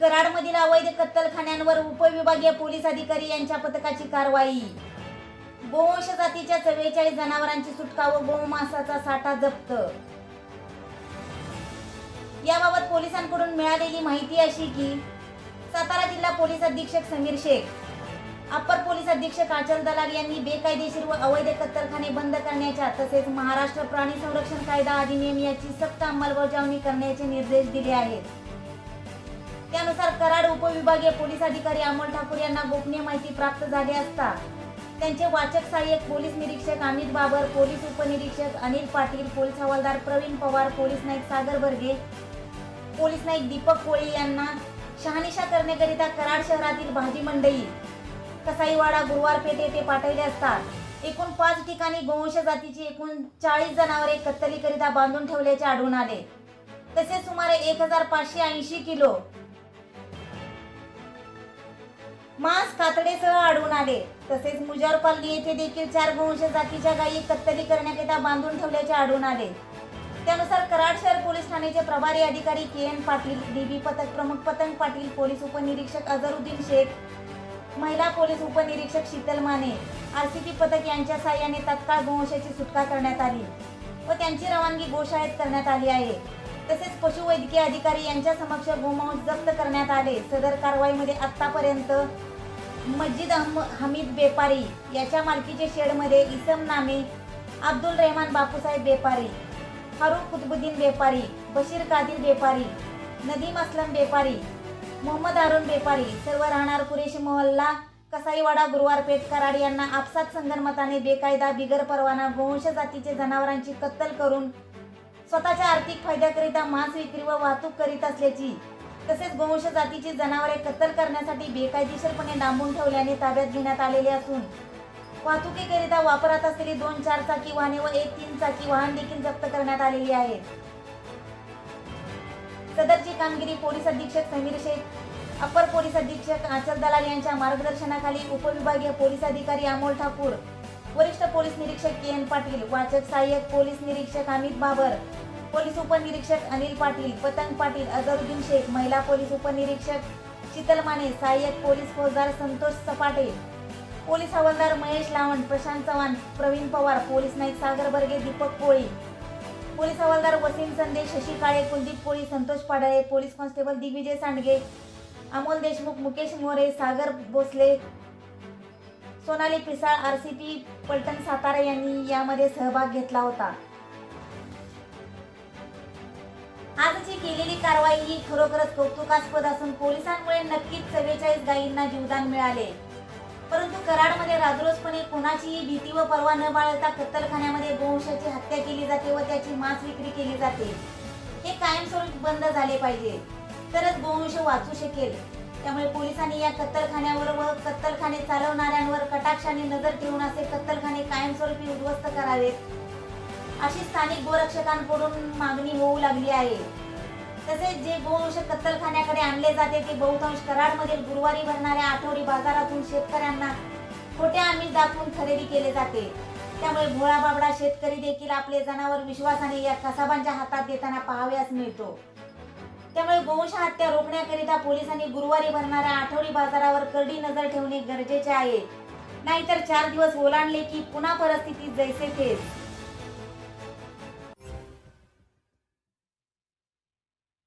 कराडमधील अवैध कत्तलखान्यांवर उपविभागीय पोलीस अधिकारी यांच्या पथकाची कारवाई. गोवंश जातीच्या चव्वेचाळीस जनावरांची सुटका व गोमांसाचा साठा जप्त. याबाबत पोलिसांकडून मिळालेली माहिती अशी की सातारा जिल्हा पोलीस अधीक्षक समीर शेख अप्पर पोलीस अधीक्षक आचल दलाल यांनी बेकायदेशीर व अवैध कत्तलखाने बंद करण्याच्या तसेच महाराष्ट्र प्राणी संरक्षण कायदा अधिनियम याची सक्त अंमलबजावणी करण्याचे निर्देश दिले आहेत. त्यानुसार कराड उपविभागीय पोलीस अधिकारी अमोल ठाकूर यांना गोपनीय माहिती प्राप्त झाली असता त्यांचे वाचक सहाय्यक पोलीस निरीक्षक अमित बाबर पोलीस उपनिरीक्षक अनिल पाटील पोलीस हवालदार प्रवीण पवार पोलीस नाईक सागर बर्गे पोलीस नाईक दीपक कोळी यांना शहानिशा करण्याकरिता कराड शहरातील भाजी मंडई कसाईवाडा गुरुवारपेठ येथे पाठवले असतात. एकूण पाच ठिकाणी गोवंश जातीची एकूण चाळीस जनावरे कत्तलीकरिता बांधून ठेवल्याचे आढळून आले. तसेच सुमारे एक हजार पाचशे ऐंशी किलो मांस कातडेसह आढळून आले. तसेच मुजारपाल्ली येथे देखील चार गोवंश जातीच्या गायी कत्तली करण्याकरिता बांधून ठेवल्याचे आढळून आले. त्यानुसार कराड शहर पोलीस ठाण्याचे प्रभारी अधिकारी के एन पाटील डीबी पथक प्रमुख पतंग पाटील पोलीस उपनिरीक्षक अझरुद्दीन शेख महिला पोलीस उपनिरीक्षक शीतल माने आरसीपी पथक यांच्या सहाय्याने तत्काळ गोवंशाची सुटका करण्यात आली व त्यांची रवानगी गोशाळेत करण्यात आली आहे. तसेच पशुवैद्यकीय अधिकारी यांच्या समक्ष गोमांस जप्त करण्यात आले. सदर कारवाईमध्ये आतापर्यंत मस्जिद हमीद बेपारी याच्या मालकीचे शेडमध्ये इसम नामे अब्दुल रेहमान बापूसाहेब बेपारी फारुख कुतबुद्दीन बेपारी बशीर कादिर बेपारी नदीम असलम बेपारी मोहम्मद अरुण बेपारी सर्व राहणार कुरेश मोहल्ला कसाईवाडा गुरुवारपेठ कराड यांना आपसात संगनमताने बेकायदा बिगर परवाना गोवंश जातीचे जनावरांची कत्तल करून स्वतःच्या आर्थिक फायद्याकरिता मांस विक्री व वाहतूक करीत असल्याची. तसेच गोवंश जातीची जनावरे कत्तल करण्यासाठी बेकायदेशीरपणे डांबून ठेवल्याने ताब्यात घेण्यात आलेले असून वाहतुकीकरिता वापरात असलेली दोन चार चाकी वाहने व एक तीन चाकी वाहन देखील जप्त करण्यात आलेली आहेत. सदरची कामगिरी पोलीस अधीक्षक समीर शेख अपर पोलीस अधीक्षक आचल दलाल यांच्या मार्गदर्शनाखाली उपविभागीय पोलीस अधिकारी अमोल ठाकूर वरिष्ठ पोलीस निरीक्षक के एन पाटील वाचक सहाय्यक पोलीस निरीक्षक अमित बाबर पोलीस उपनिरीक्षक अनिल पाटील पतंग पाटील अझरुद्दीन शेख महिला पोलीस उपनिरीक्षक शीतल माने सहाय्यक पोलीस फौजदार संतोष सपाटे पोलीस हवालदार महेश लावण प्रशांत चव्हाण प्रवीण पवार पोलीस नाईक सागर बर्गे दीपक कोळी पोलीस हवालदार Wasim Sandesh Shashi Kale Kuldeep Koli Santosh Padale police constable Digvijay Sandge Amol Deshmukh Mukesh More Sagar Bhosale Sonali Pisal P Phaltan Satara यांनी यामध्ये सहभाग घेतला होता. आजची केलेली कारवाई ही खरोखरच कौतुकास्पद असून पोलिसांमुळे नक्कीच चव्वेचाळीस गायींना जीवदान मिळाले. परंतु कराडमध्ये राजरोसपणे कोणाचीही भीती व पर्वा न बाळगता कत्तलखान्यामध्ये गोवंशाची हत्या केली जाते व त्याची मांस विक्री केली जाते. हे कायमस्वरूपी बंद झाले पाहिजे. तरच गोवंश वाचू शकेल. त्यामुळे पोलिसांनी या कत्तलखान्यावर व कत्तलखाने चालवणाऱ्यांवर कटाक्षाने नजर ठेवून असे कत्तलखाने कायमस्वरूपी उद्ध्वस्त करावेत. अशी स्थानिक गोरक्षकांकडून मागणी होऊ लागली आहे. तसेच जे गोवंश कत्तलखान्याकडे आणले जाते ते बहुतांश कराडमधील गुरुवारी भरणाऱ्या आठवडी बाजारातून शेतकऱ्यांना खोट्या आमिष दाखवून खरेदी केले जाते. त्यामुळे भोळा बाबडा शेतकरी देखील आपले जनावर विश्वासाने या कसाबांच्या हातात देताना पाहाव्यास मिळतो. त्यामुळे गोवंश हत्या रोखण्याकरिता पोलिसांनी गुरुवारी भरणाऱ्या आठवडी बाजारावर करडी नजर ठेवणे गरजेचे आहे. नाहीतर चार दिवस ओलांडले की पुन्हा परिस्थिती जैसे तेच